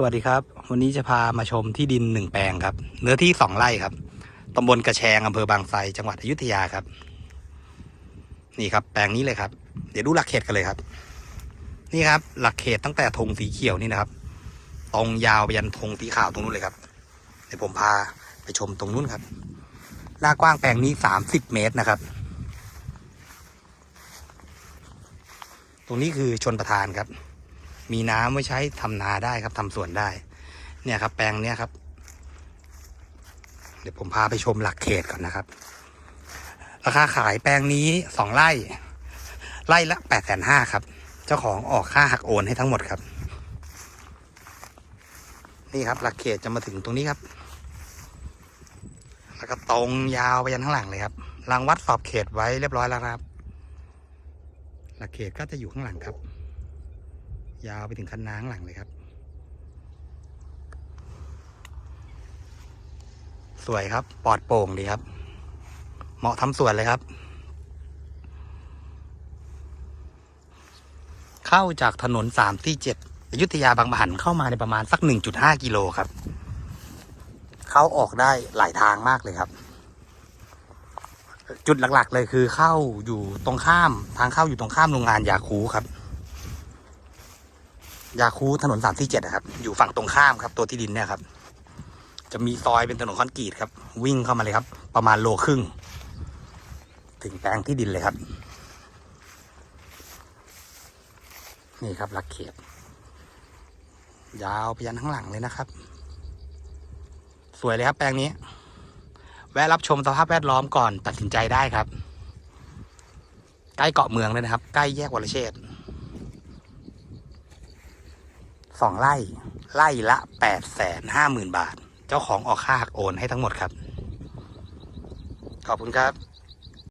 สวัสดีครับ วันนี้จะพามาชมที่ดินหนึ่งแปลงครับ เนื้อที่สองไร่ครับตำบลกระแชงอำเภอบางไทรจังหวัดอยุธยาครับ นี่ครับ แปลงนี้เลยครับ เดี๋ยวดูหลักเขตกันเลยครับ นี่ครับ หลักเขตตั้งแต่ธงสีเขียวนี่นะครับ ตรงยาวไปยันธงสีขาวตรงนู้นเลยครับ เดี๋ยวผมพาไปชมตรงนู้นครับหน้ากว้างแปลงนี้สามสิบเมตรนะครับ ตรงนี้คือชนประทานครับ มีน้ำไว้ใช้ทำนาได้ครับทำสวนได้ เนี่ยครับ แปลงเนี้ยครับ เดี๋ยวผมพาไปชมหลักเขตก่อนนะครับ ราคาขายแปลงนี้สองไร่ ไร่ละแปดแสนห้าครับ เจ้าของออกค่าหักโอนให้ทั้งหมดครับ นี่ครับ หลักเขตจะมาถึงตรงนี้ครับ แล้วก็ตรงยาวไปยันข้างหลังเลยครับรางวัดสอบเขตไว้เรียบร้อยแล้วครับ หลักเขตก็จะอยู่ข้างหลังครับ ยาวไปถึงคันน้างหลังเลยครับ สวยครับ ปลอดโปร่งดีครับ เหมาะทำสวนเลยครับ เข้าจากถนนสามที่เจ็ดอยุธยาบางปะหันเข้ามาในประมาณสักหนึ่งจุดห้ากิโลครับ เข้าออกได้หลายทางมากเลยครับจุดหลัก ๆ เลยคือเข้าอยู่ตรงข้าม ทางเข้าอยู่ตรงข้ามโรงงานยาคูครับ ยาคูถนนสามที่เจ็ดครับ อยู่ฝั่งตรงข้ามครับ ตัวที่ดินเนี่ยครับ จะมีซอยเป็นถนนคอนกรีตครับ วิ่งเข้ามาเลยครับ ประมาณโลครึ่ง ถึงแปลงที่ดินเลยครับ นี่ครับหลักเขต ยาวไปยันข้างหลังเลยนะครับ สวยเลยครับแปลงนี้ แวะรับชมสภาพแวดล้อมก่อนตัดสินใจได้ครับ ใกล้เกาะเมืองเลยนะครับ ใกล้แยกวรเชษฐ์ สองไร่ ไร่ละแปดแสนห้าหมื่นบาท เจ้าของออกค่าหักโอนให้ทั้งหมดครับ ขอบคุณครับ